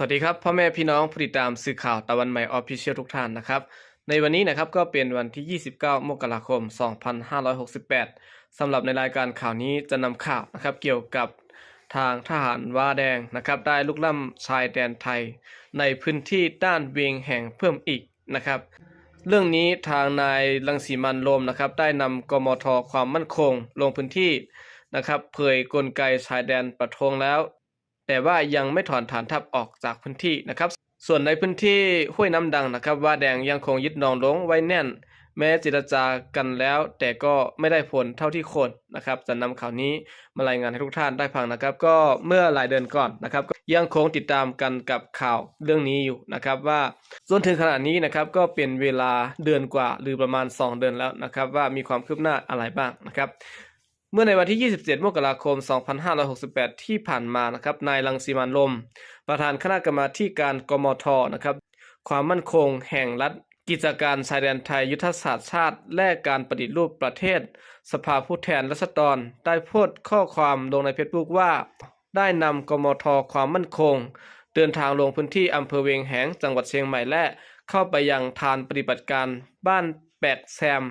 สวัสดีครับ พ่อแม่พี่น้องผู้ติดตามสื่อข่าวตะวันใหม่ออฟฟิเชียลทุกท่านนะครับ ในวันนี้นะครับก็เป็นวันที่ 29 มกราคม 2568สำหรับในรายการข่าวนี้จะนำข่าวนะครับเกี่ยวกับทางทหารว่าแดงนะครับได้ลุกล้ำชายแดนไทย ในพื้นที่ด้านเวียงแห่งเพิ่มอีกนะครับ เรื่องนี้ทางนายรังสีมันโรมนะครับได้นำกมทความมั่นคงลงพื้นที่นะครับเผยกลไกชายแดนประท้วงแล้ว แต่ว่ายังไม่ถอนฐานทัพออกจากพื้นที่นะครับ ส่วนในพื้นที่ห้วยน้ำดังนะครับว่าแดงยังคงยึดนองหลงไว้แน่น แม้เจรจากันแล้ว แต่ก็ไม่ได้ผลเท่าที่ควรนะครับจะนำข่าวนี้มารายงานให้ทุกท่านได้ฟังนะครับ ก็เมื่อหลายเดือนก่อนนะครับยังคงติดตามกันกับข่าวเรื่องนี้อยู่นะครับว่าจนถึงขณะนี้นะครับก็เป็นเวลาเดือนกว่าหรือประมาณ 2 เดือนแล้วนะครับ ว่ามีความคืบหน้าอะไรบ้างนะครับ เมื่อในวันที่ 27 มกราคม 2568 ที่ผ่านมานะครับ นายรังสีมันลม ประธานคณะกรรมาการกมทนะครับ ความมั่นคงแห่งรัฐกิจการชายแดนไทยยุทธศาสตร์ชาติ และการปฏิรูปประเทศ สภาผู้แทนราษฎรได้โพสต์ข้อความลงในเฟซบุ๊กว่า ได้นำกมทความมั่นคง เดินทางลงพื้นที่อำเภอเวียงแหงจังหวัดเชียงใหม่และ เข้าไปยังฐานปฏิบัติการบ้านแปกแซม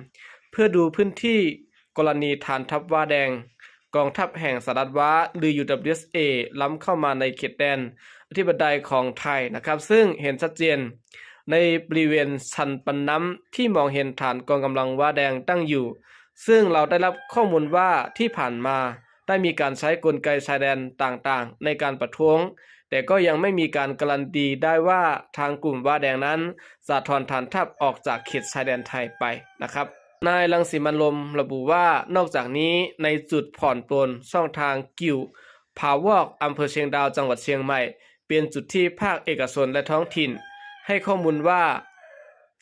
เพื่อดูพื้นที่ กรณีฐานทัพว่าแดง กองทัพแห่งสหรัฐว้าหรือ UWSA ล้ำเข้ามาในเขตแดนอธิปไตยของไทยนะครับ ซึ่งเห็นชัดเจนในบริเวณชันปันน้ำที่มองเห็นฐานกองกำลังว่าแดงตั้งอยู่ ซึ่งเราได้รับข้อมูลว่าที่ผ่านมาได้มีการใช้กลไกชายแดนต่างๆ ในการประท้วง แต่ก็ยังไม่มีการการันตีได้ว่าทางกลุ่มว่าแดงนั้นจะถอนฐานทัพออกจากเขตชายแดนไทยไปนะครับ นายรังสีมันลมระบุว่านอกจากนี้ในจุดผ่อนปลนช่องทางกิวผาวอกอำเภอเชียงดาวจังหวัดเชียงใหม่ เป็นจุดที่ภาคเอกชนและท้องถิ่น ให้ข้อมูลว่า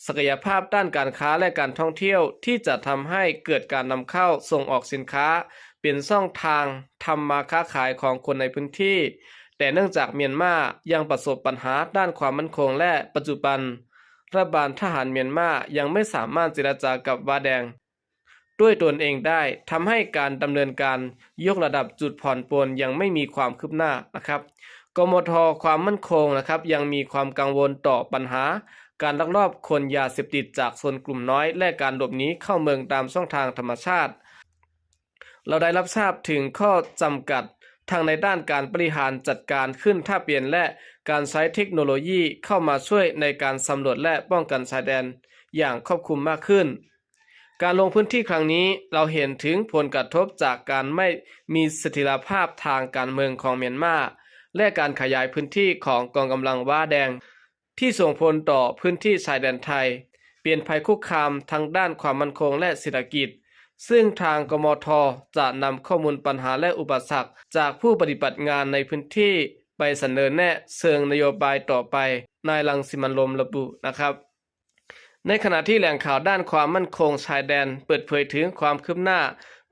ศักยภาพด้านการค้าและการท่องเที่ยวที่จะทำให้เกิดการนำเข้าส่งออกสินค้า เป็นช่องทางทำมาค้าขายของคนในพื้นที่ แต่เนื่องจากเมียนมายังประสบปัญหาด้านความมั่นคงและปัจจุบัน รัฐบาลทหารเมียนมายังไม่สามารถเจรจากับวาแดง ด้วยตนเองได้ทำให้การดำเนินการยกระดับจุดผ่อนปลนยังไม่มีความคืบหน้านะครับกมทความมั่นคงนะครับ ยังมีความกังวลต่อปัญหา การลักลอบคนยาเสพติดจากโซนกลุ่มน้อย และการหลบหนีเข้าเมืองตามช่องทางธรรมชาติ เราได้รับทราบถึงข้อจำกัดทางในด้านการบริหารจัดการขึ้นท่าเปลี่ยนและ การใช้เทคโนโลยีเข้ามาช่วยในการสำรวจและป้องกันชายแดนอย่างครอบคลุมมากขึ้น การลงพื้นที่ครั้งนี้เราเห็นถึงผลกระทบจากการไม่มีเสถียรภาพทางการเมืองของเมียนมาและการขยายพื้นที่ของกองกำลังว้าแดง ที่ส่งผลต่อพื้นที่ชายแดนไทย เปลี่ยนภัยคุกคามทางด้านความมั่นคงและเศรษฐกิจ ซึ่งทางกมทจะนำข้อมูลปัญหาและอุปสรรคจากผู้ปฏิบัติงานในพื้นที่ ไปเสนอแนะเชิงนโยบายต่อไป นายลังสิมันลมระบุนะครับ ในขณะที่แหล่งข่าวด้านความมั่นคงชายแดน เปิดเผยถึงความคืบหน้า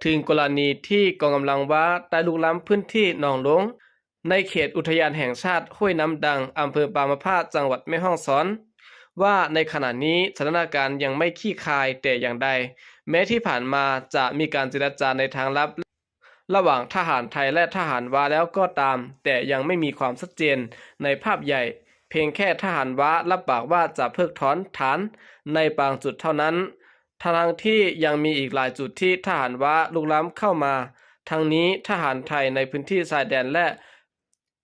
ถึงกรณีที่กองกำลังว้าได้ลุกล้ำพื้นที่หนองหลวงในเขตอุทยานแห่งชาติห้วยน้ำดังอำเภอปางมะพร้าจังหวัดแม่ฮ่องสอนว่าในขณะนี้สถานการณ์ยังไม่ขี้คายแต่อย่างใด แม้ที่ผ่านมาจะมีการเจรจาในทางลับ ระหว่างทหารไทยและทหารวาแล้วก็ตาม แต่ยังไม่มีความชัดเจนในภาพใหญ่ เพียงแค่ทหารว้ารับปากว่าจะเพิกถอนฐานในบางจุดเท่านั้นทั้งที่ยังมีอีกหลายจุดที่ทหารว้าลุกล้ำเข้ามา ทั้งนี้ทหารไทยในพื้นที่ชายแดนและ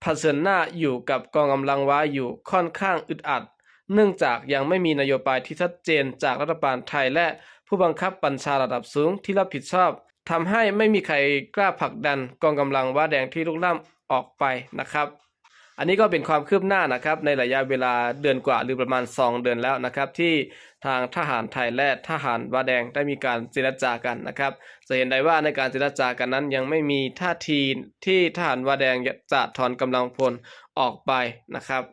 เผชิญหน้าอยู่กับกองกำลังว้าอยู่ค่อนข้างอึดอัด เนื่องจากยังไม่มีนโยบายที่ชัดเจนจากรัฐบาลไทยและผู้บังคับบัญชาระดับสูงที่รับผิดชอบ ทำให้ไม่มีใครกล้าผลักดันกองกำลังว่าแดงที่ลุกล้ำออกไปนะครับ อันนี้ก็เป็นความคืบหน้านะครับ ในระยะเวลาเดือนกว่าหรือประมาณ 2 เดือนแล้วนะครับ ที่ทางทหารไทยและทหารวาแดงได้มีการเจรจากันนะครับ จะเห็นได้ว่าในการเจรจากันนั้น ยังไม่มีท่าทีที่ทหารวาแดงจะถอนกำลังพลออกไปนะครับ